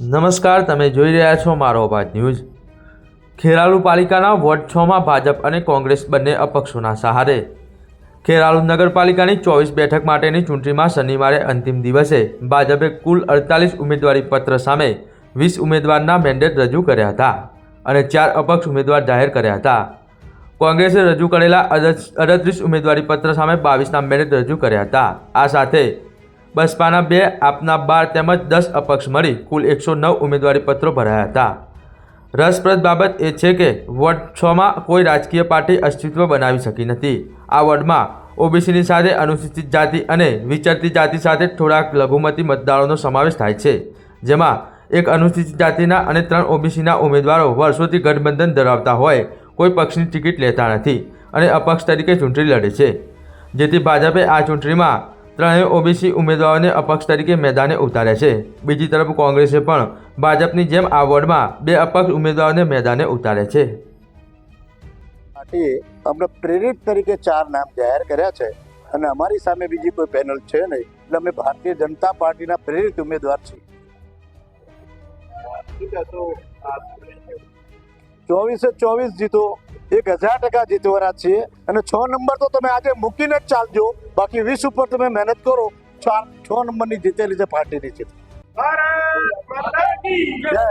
નમસ્કાર, તમે જોઈ રહ્યા છો મારો અવાજ ન્યૂઝ. ખેરાલુ પાલિકાના વોર્ડ છમાં ભાજપ અને કોંગ્રેસ બંને અપક્ષોના સહારે. ખેરાલુ નગરપાલિકાની ચોવીસ બેઠક માટેની ચૂંટણીમાં શનિવારે અંતિમ દિવસે ભાજપે કુલ અડતાલીસ ઉમેદવારી પત્ર સામે વીસ ઉમેદવારના મેન્ડેટ રજૂ કર્યા હતા અને ચાર અપક્ષ ઉમેદવાર જાહેર કર્યા હતા. કોંગ્રેસે રજૂ કરેલા અડત્રીસ ઉમેદવારી પત્ર સામે બાવીસના મેન્ડેટ રજૂ કર્યા હતા. આ સાથે બસપાના બે, આપના બાર તેમજ દસ અપક્ષ મળી કુલ એકસો નવ ઉમેદવારી પત્રો ભરાયા હતા. રસપ્રદ બાબત એ છે કે વોર્ડ છમાં કોઈ રાજકીય પાર્ટી અસ્તિત્વ બનાવી શકી નથી. આ વોર્ડમાં ઓબીસીની સાથે અનુસૂચિત જાતિ અને વિચરતી જાતિ સાથે થોડાક લઘુમતી મતદારોનો સમાવેશ થાય છે, જેમાં એક અનુસૂચિત જાતિના અને ત્રણ ઓબીસીના ઉમેદવારો વર્ષોથી ગઠબંધન ધરાવતા હોય, કોઈ પક્ષની ટિકિટ લેતા નથી અને અપક્ષ તરીકે ચૂંટણી લડે છે. જેથી ભાજપે આ ચૂંટણીમાં ત્રણેય ઓબીસી ઉમેદવારોને અપક્ષ તરીકે મેદાને ઉતાર્યા છે. બીજી તરફ કોંગ્રેસે પણ ભાજપની જેમ આ વોર્ડમાં બે અપક્ષ ઉમેદવારોને મેદાને ઉતાર્યા છે. પાર્ટીએ અમને પ્રેરિત તરીકે ચાર નામ જાહેર કર્યા છે અને અમારી સામે બીજી કોઈ પેનલ છે નહીં. એટલે અમે ભારતીય જનતા પાર્ટીના પ્રેરિત ઉમેદવાર છીએ. ચોવીસે ચોવીસ જીતો, એક હજાર ટકા જીતવાના છીએ અને છ નંબર તો તમે આજે મૂકીને જ ચાલજો. બાકી વીસ ઉપર તમે મહેનત કરો ચાર છ નંબરની જીતેલી છે પાર્ટીની રામ જય.